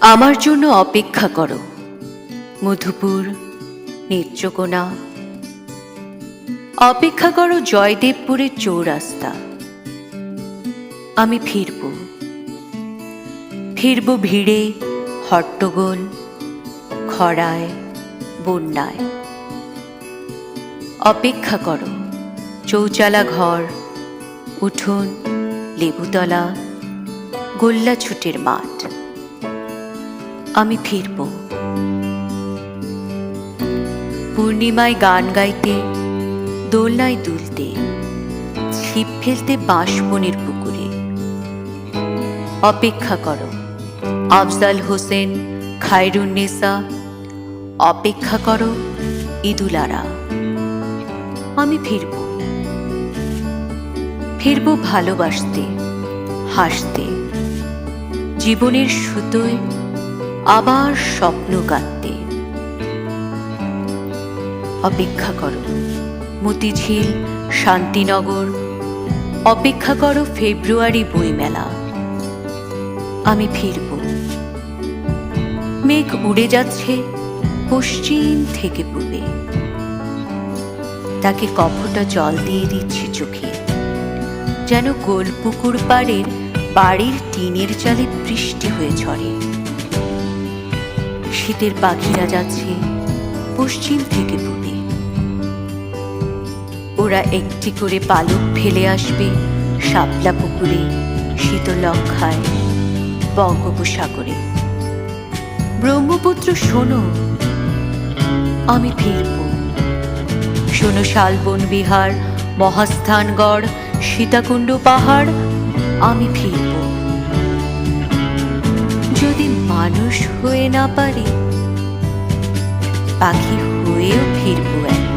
আমার জন্য অপেক্ষা করো, মধুপুর, নেত্রকোনা। অপেক্ষা করো জয়দেবপুরের চৌরাস্তা। আমি ফিরব। ফিরব ভিড়ে, হট্টগোল, খরায়, বন্যায়। অপেক্ষা করো, চৌচালা ঘর, উঠোন, লেবুতলা গোল্লা ছুটের মাঠ। আমি ফিরব। পূর্ণিমায় গান গাইতে, দোলনায় দুলতে, ছিপ ফেলতে বাঁশবনের পুকুরে। অপেক্ষা করো, আফজাল হোসেন খায়রুন্নেসা অপেক্ষা করো ইদুলারা। আমি ফিরব। ফিরব ভালোবাসতে, হাসতে। জীবনের সুতোয় আবার স্বপ্ন গাঁথতে। অপেক্ষা করো, মতিঝিল, শান্তিনগর, অপেক্ষা করো ফেব্রুয়ারি বইমেলা। আমি ফিরব। মেঘ উড়ে যাচ্ছে পশ্চিম থেকে পূবে। তাকে কপটা জল দিয়ে দিচ্ছি চোখে। যেন গোলপুকুর পাড়ের বাড়ির টিনের চালে বৃষ্টি হয়ে ঝরে। শীতের পাখিরা যাচ্ছে পশ্চিম থেকে পূবে ওরা একটি করে পালক ফেলে আসবে শাপলা পুকুরে, শীতলক্ষায়, বঙ্গোপসাগরে। ব্রহ্মপুত্র, শোনো, আমি ফিরব। শোনো শালবন বিহার, মহাস্থানগড়, সীতাকুণ্ড পাহাড় আমি ফিরব। যদি মানুষ হয়ে না পারি পাখি হয়েও ফিরবো এক